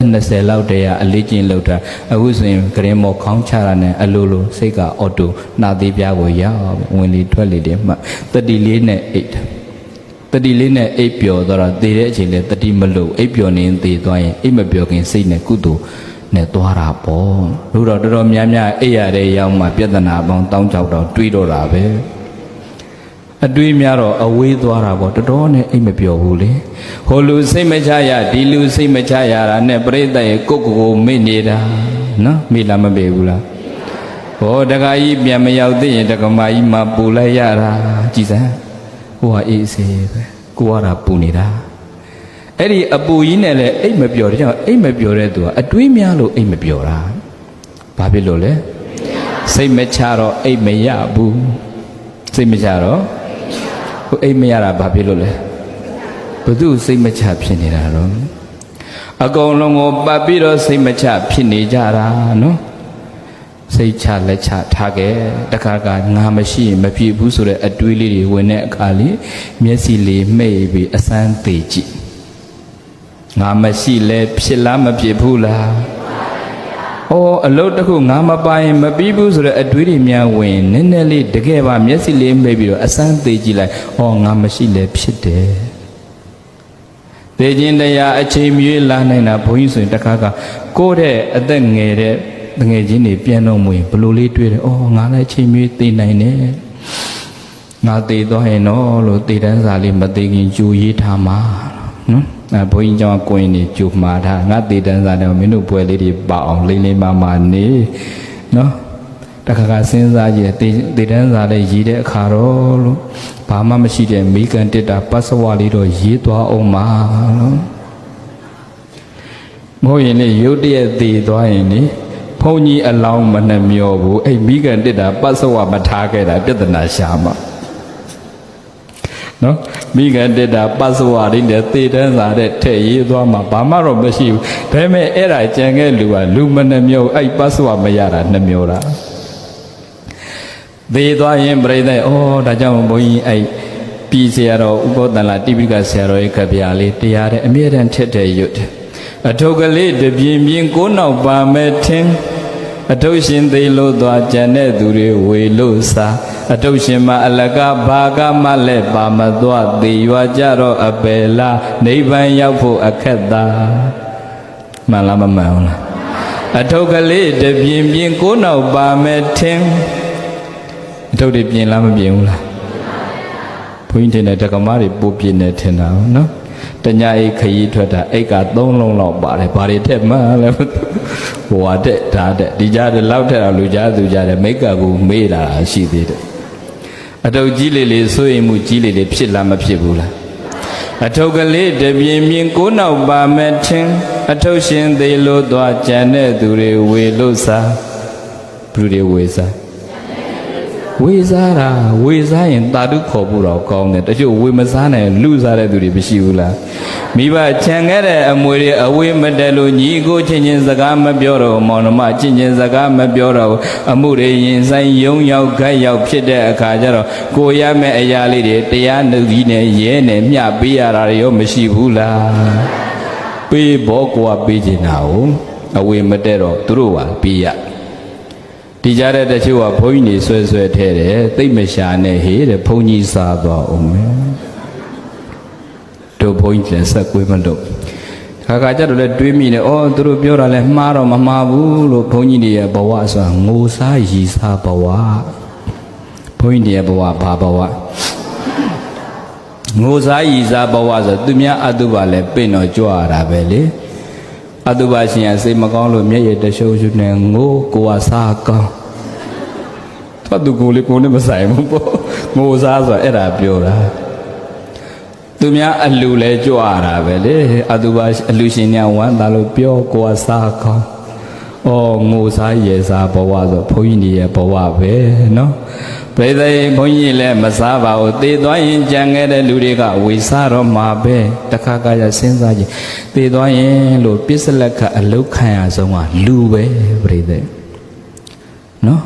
20လောက်တည်းကအလေးကျင့်လောက်တာအခုဆိုရင်ဂရင်မော်ခေါင်းချတာနဲ့အလိုလိုစိတ်ကအော်တိုနှာသေးပြားကိုရောက်ဝင်လေထွက်လေတယ်မှတတိလေးနဲ့အိတ်တတိလေးနဲ့အိတ်ပျော်တော့သေတဲ့အချိန်လဲတတိမလို့အိတ်ပျော်နေသေသွားရင်အိတ်မပျော်ခင်စိတ်နဲ့ကုသိုလ်နဲ့သွားတာပေါ့လို့တော့တော်တော်များများအိတ်ရတဲ့ရောက်မှပြဿနာပေါင်းတောင်းကြောက်တော့တွေးတော့တာပဲ အတွေးများတော့အဝေးသွားတာပေါ့တော်တော်နဲ့အိတ်မပျော်ဘူးလေဟိုလူစိတ်မချရဒီလူစိတ်မချရတာနဲ့ပြိတ္တရဲ့ကိုယ့်ကိုယ်ကိုမေ့နေတာနော်မေ့လားမမေ့ဘူးလားဟောတခါကြီးပြန်မရောက်သေးရင်တက္ကမကြီးမှပူလိုက်ရတာကြည်စမ်းဟိုဟာအေးစေးပဲကိုကတာပူနေတာအဲ့ဒီအပူကြီးနဲ့လည်းအိတ်မပျော်တဲ့ကြောင့်အိတ်မပျော်တဲ့သူကအတွေးများလို့အိတ်မပျော်တာဘာဖြစ်လို့လဲစိတ်မချတော့အိတ်မရဘူးစိတ်မချတော့ ဟိုအိတ်မရတာဘာဖြစ်လို့လဲဘု து စိတ်မချဖြစ်နေတာတော့အကုန်လုံးကိုပတ်ပြီးတော့စိတ်မချဖြစ်နေကြတာနော်စိတ်ချလက်ချထားခဲ့တခါကငါမရှိရင်မဖြစ်ဘူးဆိုတဲ့အတွေးလေးတွေဝင်တဲ့အခါလေးမျက်စိလေးမှိတ်ပြီးအစမ်းသေးကြည့်ငါမရှိလဲဖြစ်လားမဖြစ်ဘူးလား ဩအလုတ်တစ်ခုငါမပိုင်မပြီးဘူးဆိုတဲ့အတွေးတွေများဝင်နည်းနည်းလေးတကယ်ပါမျက်စိလေးမှိတ်ပြီးတော့အစမ်းသေးကြည့်လိုက်ဩငါမရှိလဲဖြစ်တယ်သေခြင်းတရားအချိန်မြွေးလာနိုင်တာဘုန်းကြီးဆိုရင်တခါကကိုယ့်တဲ့အသက်ငယ်တဲ့တငယ်ချင်းတွေပြန်တော့မဝင်ဘလို့လေးတွေ့တယ်။အော်ငါလည်းအချိန်မြွေးသိနိုင်တယ်။ငါသိသွားရင်တော့လို့သိတန်းစာလေးမသိခင်ကြိုရေးထားမှာနော်။ အဲဘုန်းကြီးကျောင်းကိုရင်နေကြိုမှာထားငါသိတန်းစာနဲ့မင်းတို့ပွဲလေးတွေပအောင်လိမ့်လိမ့်မာမာနေနော်။တခါခါစဉ်းစားကြည့်တယ်သိတန်းစာလေးရေးတဲ့အခါတော့လို့ဘာမှမရှိတဲ့မိကန်တစ်တာပတ်စဝါလေးတော့ရေးသွားအောင်ပါနော်။မဟုတ်ရင်လေရုတ်တရက်တည်သွားရင်လေဘုန်းကြီးအလောင်းမနှမျောဘူးအဲ့မိကန်တစ်တာပတ်စဝမထားခဲ့တာပြဿနာရှာမှာ နော်မိကန်တစ်တာပတ်စဝရင်းနဲ့သေတန်းစာတဲ့ထည့်ရေးသွားမှာဘာမှတော့မရှိဘူးဒါပေမဲ့အဲ့ဒါကြံခဲ့လူကလူမနှမျောအဲ့ပတ်စဝမရတာနှမျောတာသေသွားရင်ပြိဿဩဒါကြောင့်ဘုန်းကြီးအဲ့ပြည်ဆရာတော်ဥပ္ပဒလာတိပိကဆရာတော်ရဲ့ခဗျာလေးတရားတဲ့အမြဲတမ်းထက်တဲ့ရွတ်တယ်အထုပ်ကလေးတပြင်းပြင်းကိုးနောက်ပါမဲ့ထင်း အထုပ်ရှင်သိလို့သွားကြံတဲ့သူတွေဝေလို့စားအထုပ်ရှင်မအလကဘာကမလည်းပါမသွားသေရွာကြတော့အပယ်လားနိဗ္ဗာန်ရောက်ဖို့အခက်သာမှန်လားမမှန်ဘူးလားအထုပ်ကလေးတပြင်းပြင်းကိုးနောက်ပါမဲ့ထင်းအထုပ်တွေပြင်လားမပြင်ဘူးလားဘုန်းကြီးတင်တဲ့တက္ကမတွေပို့ပြင်နေထင်တာနော် တညာအိတ်ခရီးထွက်တာအိတ်က၃လုံးလောက်ပါတယ်ဘာတွေထက်မှလဲဟိုဟာတက်ဒါတက်ဒီကြားတဲ့လောက်ထက်အောင်လူကြားသူကြားတယ်မိတ်ကပ်ကိုမေးလာတာရှိသေးတယ်အတုပ်ကြီးလေးလေးစိုးရင်မှုကြီးလေးလေးဖြစ်လားမဖြစ်ဘူးလားအထုပ်ကလေးတပြင်းပြင်းကိုးနောက်ပါမဲ့ထင်းအထုပ်ရှင်သေးလို့သွားကြံတဲ့သူတွေဝေလို့စားဘုတွေဝေစား ဝေစားတာဝေစားရင်တာတုခေါ်ဖို့တော့ကောင်းတယ်တချို့ဝေမစားနိုင်လူစားတဲ့သူတွေမရှိဘူးလားမိဘခြံခဲ့တဲ့အမွေတွေအဝေးမတက်လို့ညီကိုချင်းချင်းစကားမပြောတော့မောင်နှမချင်းချင်းစကားမပြောတော့အမှုတွေရင်ဆိုင်ယုံရောက်ခတ်ရောက်ဖြစ်တဲ့အခါကျတော့ကိုရမဲ့အရာလေးတွေတရားနှုတ်ကြီးနဲ့ရဲနဲ့မျှပေးရတာတွေရောမရှိဘူးလားပေးဘောကွာပေးချင်တာကိုအဝေးမတက်တော့သူတို့ပါပေးရ ဒီကြတဲ့တချို့ကဘုန်းကြီးနေဆွဲဆွဲထဲတယ်သိမ့်မရှာနဲ့ဟေးတဲ့ဘုန်းကြီးစားသွားအောင်မယ်တို့ဘုန်းကြီးလည်းဆက်ကွေးမလို့ခါခါကြတော့လည်းတွေးမိနေဩသူတို့ပြောတာလဲမှားတော့မမှားဘူးလို့ဘုန်းကြီးတွေရဲ့ဘဝဆိုတာငိုစားရီစားဘဝဘုန်းကြီးတွေရဲ့ဘဝဘာဘဝငိုစားရီစားဘဝဆိုသူများအတုပါလဲပင့်တော့ကြွရတာပဲလေ အတုပါရှင်ကစိတ်မကောင်းလို့မျက်ရည်တရှုံရှုံနဲ့ငိုကိုကစားကောင်းသူကသူကိုလေကိုနဲ့မဆိုင်ဘူးပေါ့ငိုစားဆိုအဲ့ဒါပြောတာသူများအလူလဲကြွရတာပဲလေအတုပါအလူရှင်ညာဝမ်းသာလို့ပြောကိုကစားကောင်းဩငိုစားရေစားဘဝဆိုဘုန်းကြီးတွေရဲ့ဘဝပဲเသေသိဘုန်းကြီးလည်းမစားပါဘူးသေသွားရင်ကြံခဲ့တဲ့လူတွေကဝေစားတော့မှာပဲတခါကရစဉ်းစားကြည့်သေသွားရင်လို့ပြစ္စလက်ကအလုတ်ခံရဆုံးကလူပဲပြိသိနော်